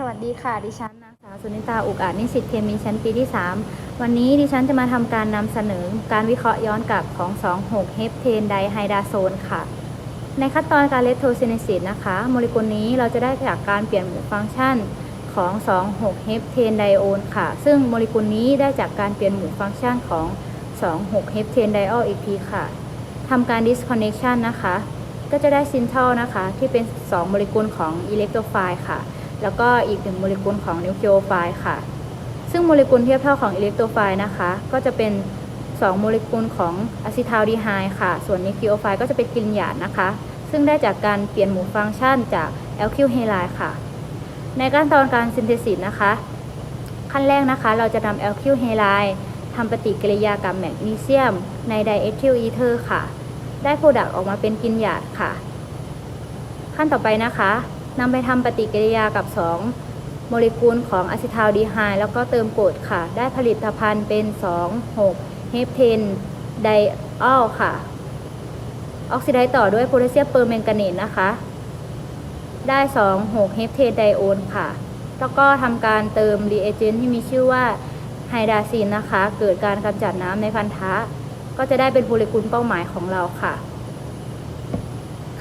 สวัสดีค่ะ ดิฉันนางสาวสุนิตาอุกอาจนิสิตเคมีชั้นปีที่ 3 วันนี้ดิฉันจะมาทำการนำเสนอการวิเคราะห์ย้อนกลับของ 26 เฮปเทนไดไฮดราโซนค่ะ ในขั้นตอนการเลโทซินซิสนะคะ โมเลกุลนี้เราจะได้จากการเปลี่ยนหมู่ฟังก์ชันของ 26 เฮปเทนไดโอนค่ะ ซึ่งโมเลกุลนี้ได้จากการเปลี่ยนหมู่ฟังก์ชันของ 26 เฮปเทนไดออลอีกทีค่ะทำการ disconnection นะคะ ก็จะได้ซินเทลนะคะ ที่เป็น 2 โมเลกุลของอิเล็กโทรไฟล์ค่ะ แล้วก็อีกหนึ่งโมเลกุลของนิวเคลีโอไฟล์ค่ะ ซึ่งโมเลกุลเทียบเท่าของอิเล็กโทรไฟล์นะคะ ก็จะเป็น 2 โมเลกุลของอะซิทาลดีไฮค่ะ ส่วนนิวเคลีโอไฟล์ก็จะเป็นกินหยาดนะคะ ซึ่งได้จากการเปลี่ยนหมู่ฟังก์ชันจากแอลคิวเฮไลค่ะ ในขั้นตอนการซินเทซิสนะคะ ขั้นแรกนะคะเราจะนำแอลคิวเฮไลทำปฏิกิริยากับแมกนีเซียม ในไดเอทิลอีเทอร์ค่ะ ได้โปรดักต์ออกมาเป็นกินหยาดค่ะ ขั้นต่อไปนะคะ นำไปทำปฏิกิริยากับ 2 โมเลกุลของอะซิทาลดีไฮด์แล้วก็เติมกรดค่ะ ได้ผลิตภัณฑ์เป็น 2 6 เฮปเทนไดออลค่ะ ออกซิไดซ์ต่อด้วยโพแทสเซียมเปอร์แมงกานีตนะคะ ได้ 2 6 เฮปเทนไดโอนค่ะ แล้วก็ทำการเติมรีเอเจนต์ที่มีชื่อว่าไฮดราซีนนะคะ เกิดการกำจัดน้ำในพันธะ ก็จะได้เป็นโมเลกุลเป้าหมายของเราค่ะ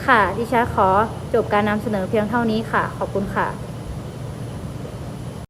ค่ะ ดิฉันขอจบการนำเสนอเพียงเท่านี้ค่ะ ขอบคุณค่ะ